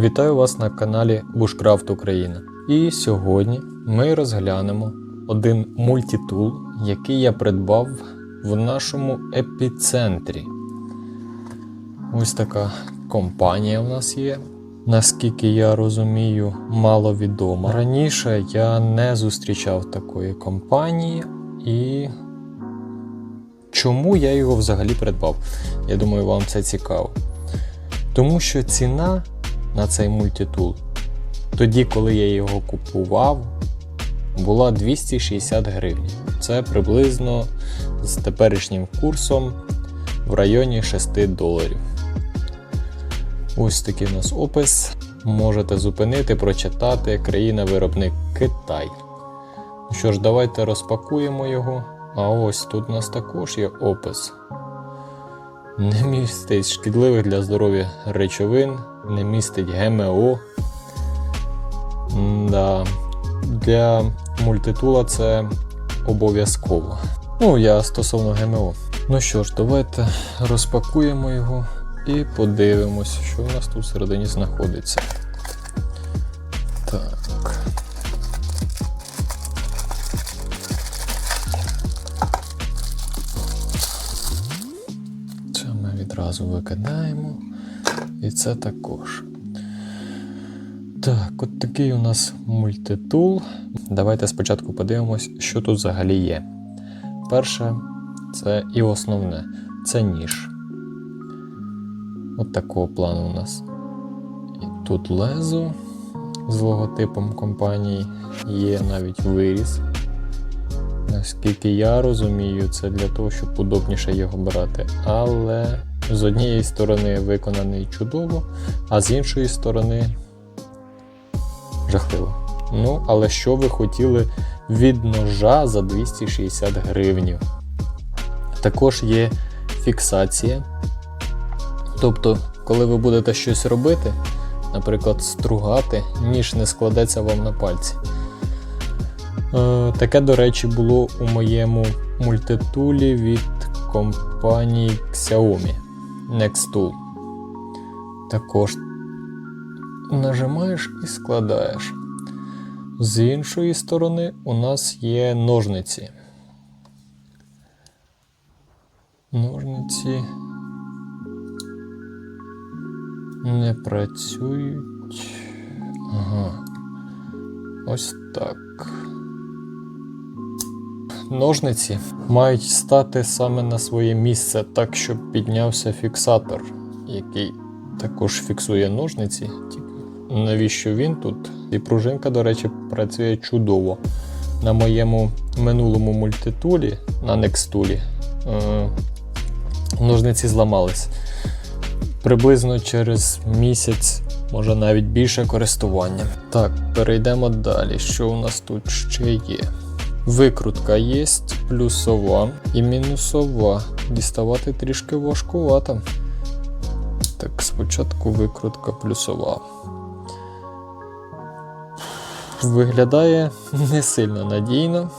Вітаю вас на каналі Bushcraft Україна. І сьогодні ми розглянемо один мультитул, який я придбав в нашому епіцентрі. Ось така компанія у нас є. Наскільки я розумію, маловідома. Раніше я не зустрічав такої компанії і чому я його взагалі придбав? Я думаю, вам це цікаво. Тому що ціна на цей мультитул тоді, коли я його купував, була 260 гривень. Це приблизно з теперішнім курсом в районі 6 доларів. Ось такий у нас опис. Можете зупинити, прочитати країна-виробник Китай. Ну Що ж, давайте розпакуємо його. А ось тут у нас також є опис. Не містить шкідливих для здоров'я речовин, не містить ГМО. Да. Для мультитула це обов'язково. Ну, я стосовно ГМО. Ну що ж, давайте розпакуємо його і подивимось, що у нас тут всередині знаходиться. Так. Ми відразу викидаємо. І це також. Так, от такий у нас мультитул. Давайте спочатку подивимось, що тут взагалі є. Перше, це і основне це ніж. От такого плану у нас. І тут лезо з логотипом компанії, є навіть виріз. Наскільки я розумію, це для того, щоб удобніше його брати. Але з однієї сторони виконаний чудово, а з іншої сторони жахливо. Ну, але що ви хотіли від ножа за 260 гривень? Також є фіксація. Тобто, коли ви будете щось робити, наприклад, стругати, ніж не складеться вам на пальці. Е, таке, до речі, було у моєму мультитулі від компанії Xiaomi Nextool. Також нажимаєш і складаєш. З іншої сторони, у нас є ножниці. Ножниці не працюють. Ага. Ось так. Ножниці мають стати саме на своє місце, так, щоб піднявся фіксатор, який також фіксує ножниці. Навіщо він тут? І пружинка, до речі, працює чудово. На моєму минулому мультитулі, на Nextулі, е, ножниці зламались. Приблизно через місяць, може навіть більше користування. Так, перейдемо далі. Що у нас тут ще є? Викрутка є, плюсова і мінусова. Діставати трішки важкувато. Так, спочатку викрутка плюсова. Виглядає не сильно надійно,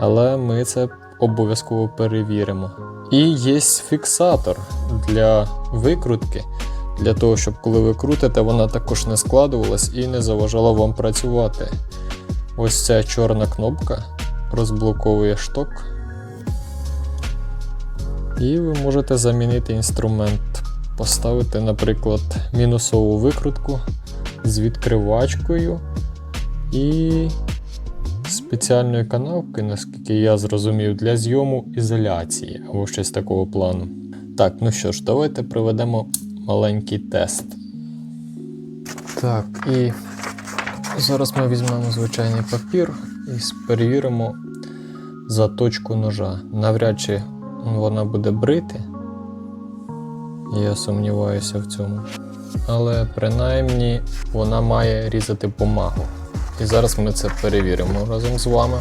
але ми це обов'язково перевіримо. І є фіксатор для викрутки, для того, щоб коли ви крутите, вона також не складувалась і не заважала вам працювати. Ось ця чорна кнопка розблоковує шток. І ви можете замінити інструмент, поставити, наприклад, мінусову викрутку з відкривачкою і спеціальної канавки, наскільки я зрозумів, для зйому ізоляції або щось такого плану. Так, ну що ж, давайте проведемо маленький тест. Так, і зараз ми візьмемо звичайний папір і перевіримо заточку ножа. Навряд чи вона буде брити. Я сумніваюся в цьому. Але принаймні вона має різати бумагу. І зараз ми це перевіримо разом з вами.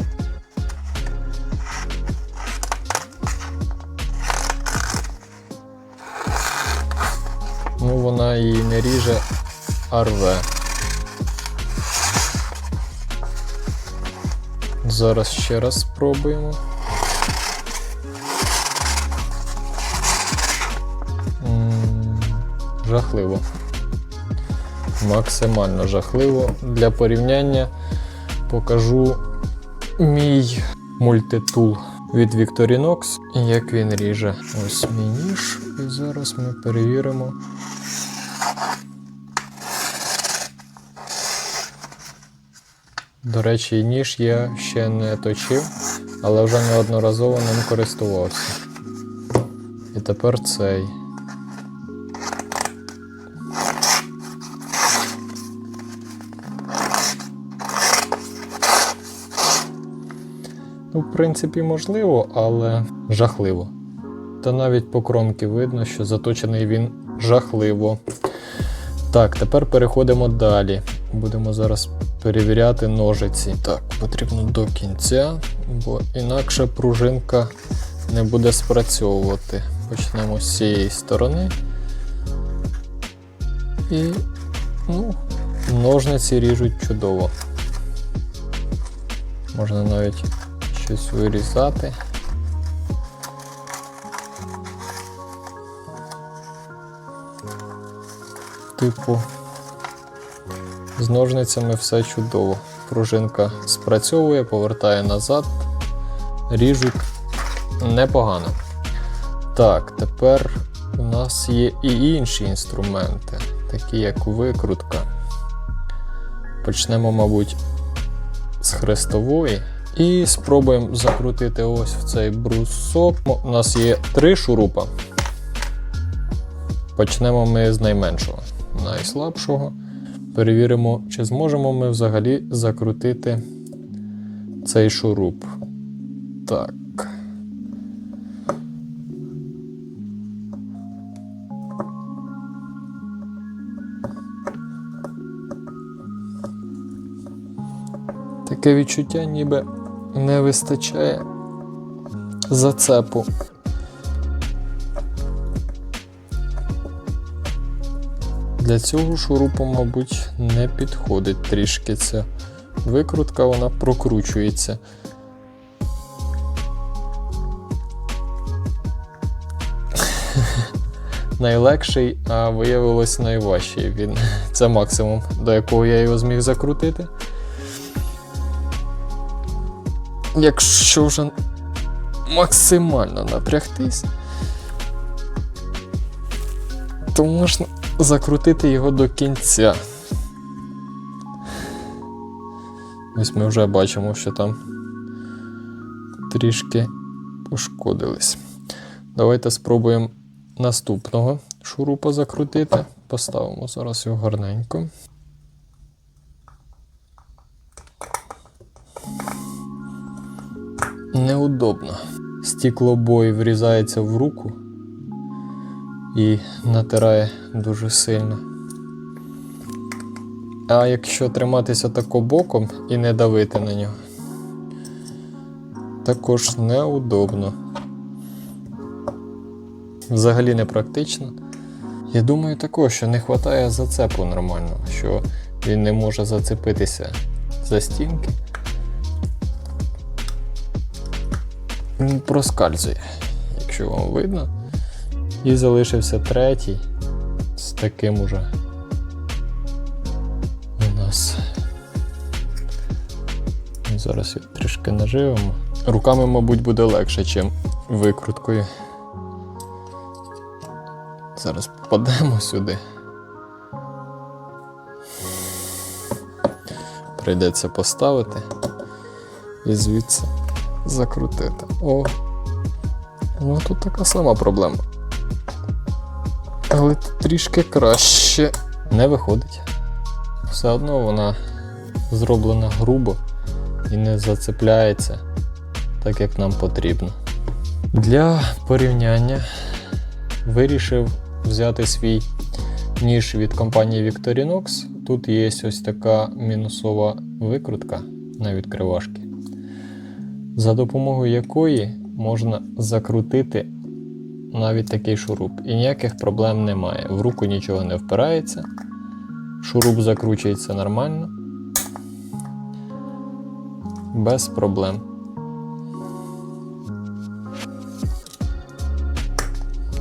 Ну, вона її не ріже, а рве. Зараз ще раз спробуємо. Жахливо. максимально жахливо. Для порівняння покажу мій мультитул від Victorinox, як він ріже. Ось мій ніж. І зараз ми перевіримо. До речі, ніж я ще не точив, але вже неодноразово ним користувався. І тепер цей. Ну, в принципі, можливо, але жахливо. Та навіть по кромки видно, що заточений він жахливо. Так, тепер переходимо далі. Будемо зараз перевіряти ножиці. Так, потрібно до кінця, бо інакше пружинка не буде спрацьовувати. Почнемо з цієї сторони. І ну, ножниці ріжуть чудово. Можна навіть щось вирізати. Типу, з ножницями все чудово. Пружинка спрацьовує, повертає назад, ріжуть непогано. Так, тепер у нас є і інші інструменти, такі як викрутка. Почнемо, мабуть, з хрестової. І спробуємо закрутити ось в цей брусок. У нас є три шурупа. Почнемо ми з найменшого, найслабшого. Перевіримо, чи зможемо ми взагалі закрутити цей шуруп. Так. Таке відчуття, ніби не вистачає зацепу. Для цього шурупу, мабуть, не підходить трішки ця викрутка, вона прокручується. Найлегший, а виявилось найважчий. Він це максимум, до якого я його зміг закрутити. Якщо вже максимально напрягтись, то можна закрутити його до кінця. Ось ми вже бачимо, що там трішки пошкодились. Давайте спробуємо наступного шурупа закрутити. Поставимо зараз його гарненько. Неудобно. Стіклобой врізається в руку і натирає дуже сильно. А якщо триматися тако боком і не давити на нього, також неудобно. Взагалі не практично. Я думаю також, що не вистачає зацепу нормального, що він не може зацепитися за стінки. Він проскальзує, якщо вам видно. І залишився третій з таким уже у нас. Зараз його трішки наживемо. Руками, мабуть, буде легше, ніж викруткою. Зараз попадемо сюди. Прийдеться поставити і звідси закрутити. О! Ну тут така сама проблема. Але трішки краще не виходить. Все одно вона зроблена грубо і не зацепляється так, як нам потрібно. Для порівняння вирішив взяти свій ніж від компанії Victorinox. Тут є ось така мінусова викрутка на відкривашки, за допомогою якої можна закрутити навіть такий шуруп. І ніяких проблем немає. В руку нічого не впирається. Шуруп закручується нормально. Без проблем.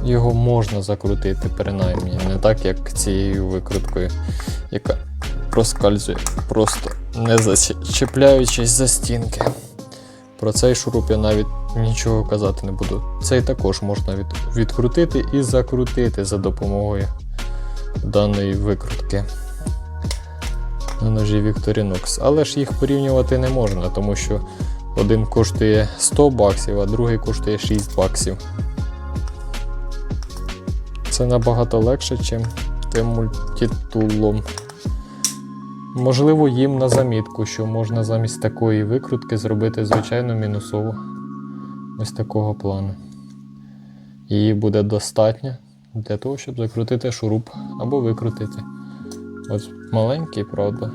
його можна закрутити, принаймні, не так, як цією викруткою, яка проскальзує, просто не зачепляючись за стінки. Про цей шуруп я навіть нічого казати не буду. Цей також можна від, відкрутити і закрутити за допомогою даної викрутки на ножі Victorinox. Але ж їх порівнювати не можна, тому що один коштує 100 баксів, а другий коштує 6 баксів. Це набагато легше, ніж тим мультитулом. Можливо, їм на замітку, що можна замість такої викрутки зробити звичайну мінусову ось такого плану. Її буде достатньо для того, щоб закрутити шуруп або викрутити. Ось маленький, правда.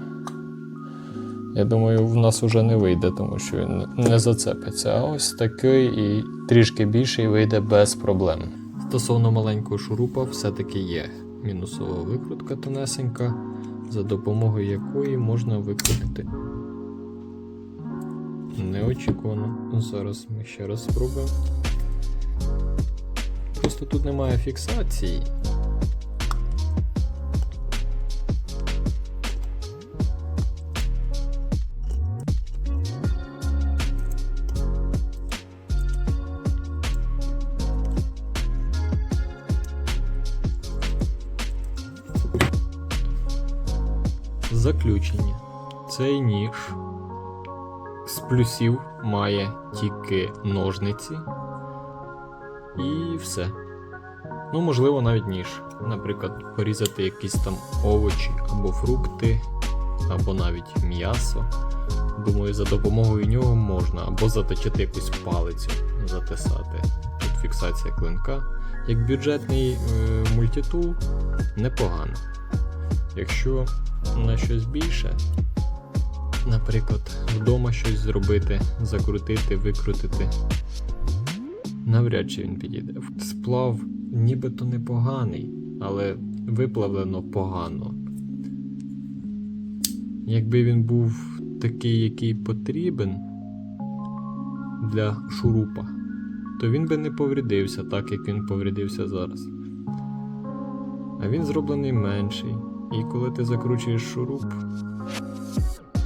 Я думаю, в нас вже не вийде, тому що він не зацепиться. А ось такий і трішки більший вийде без проблем. Стосовно маленького шурупа, все-таки є мінусова викрутка тонесенька, за допомогою якої можна викрутити. Неочікувано. Зараз ми ще раз спробуємо. Просто тут немає фіксації. Заключення. Цей ніж з плюсів має тільки ножниці і все. Ну, можливо, навіть ніж. Наприклад, порізати якісь там овочі або фрукти, або навіть м'ясо. Думаю, за допомогою нього можна або заточити якусь палицю, затисати. Тут фіксація клинка. Як бюджетний е, мультитул, непогано. Якщо на щось більше, наприклад, вдома щось зробити, закрутити, викрутити, навряд чи він підійде. Сплав нібито непоганий, але виплавлено погано. Якби він був такий, який потрібен для шурупа, то він би не повредився так, як він повредився зараз. А він зроблений менший. І коли ти закручуєш шуруп,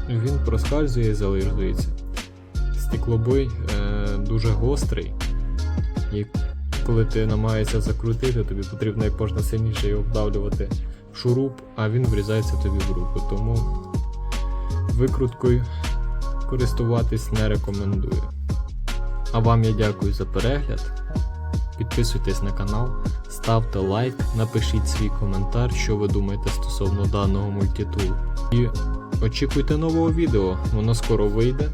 він проскальзує і залижується. Стеклобой е, дуже гострий, і коли ти намагаєшся закрутити, тобі потрібно як можна сильніше його вдавлювати в шуруп, а він врізається тобі в руку. Тому викруткою користуватись не рекомендую. А вам я дякую за перегляд. Підписуйтесь на канал, ставте лайк, напишіть свій коментар, що ви думаєте стосовно даного мультитулу. І очікуйте нового відео, воно скоро вийде.